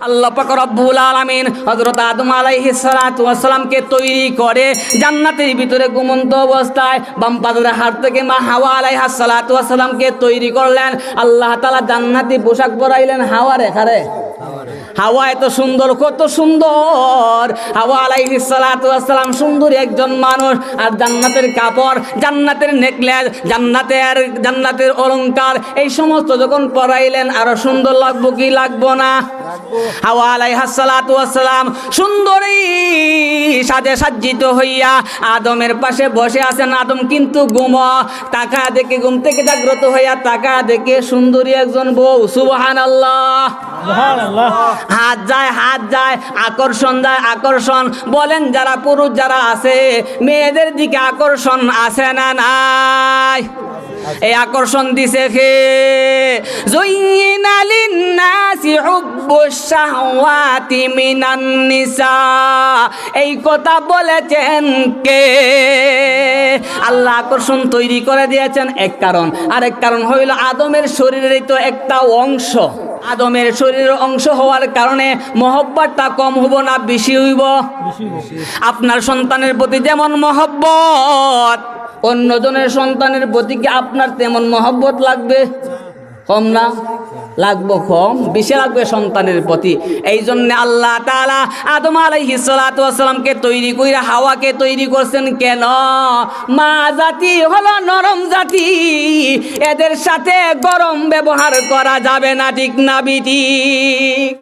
আল্লাহ পাক আদম তৈরি করে জান্নাতের ভিতরে ঘুমন্ত অবস্থায় বাম হাওয়া তৈরি করলেন, আল্লাহ তাআলা পোশাক পরাইলেন হাওয়া রেখারে হাওয়া এত সুন্দর, কত সুন্দর! হাওয়া সুন্দরী একজন মানুষ, আর জান্নাতের কাপড়, জান্নাতের নেকলেস, জান্নাতের জান্নাতের অলংকার, এই সমস্ত যখন পরাইলেন, আরও সুন্দর লাগবো কি লাগবো না? হাওয়া সালাতু সুন্দরী সাজে সাজ্জিত হইয়া আদমের পাশে বসে আছেন আদম কিন্তু ঘুম। টাকা দেখে ঘুম থেকে জাগ্রত হইয়া টাকা দেখে সুন্দরী একজন বউ সুবহানাল্লাহ। হাত যায় হাত যায় আকর্ষণ যায় আকর্ষণ। বলেন যারা পুরুষ যারা আছে মেয়েদের দিকে আকর্ষণ আছে না নাই? এই আকর্ষণ দিছে খে লিন্নাসি এই কথা বলেছেন কে? আল্লাহ আকর্ষণ তৈরি করে দিয়েছেন এক কারণ। আরেক কারণ হইল আদমের শরীরেরই তো একটা অংশ। আদমের শরীরের অংশ হওয়ার কারণে মহব্বতটা কম হব না বেশি হইব? আপনার সন্তানের প্রতি যেমন মহব্বত, অন্যজনের সন্তানের প্রতি কি আপনার তেমন মহব্বত লাগবে? কম না? লাগবো কম? বেশি লাগবে সন্তানের প্রতি। এই জন্য আল্লাহ তালা আদম আলাইহি সালাতামকে তৈরি করে হাওয়াকে তৈরি করছেন কেন? মা জাতি হলো নরম জাতি। এদের সাথে গরম ব্যবহার করা যাবে না, ঠিক না, বিটি?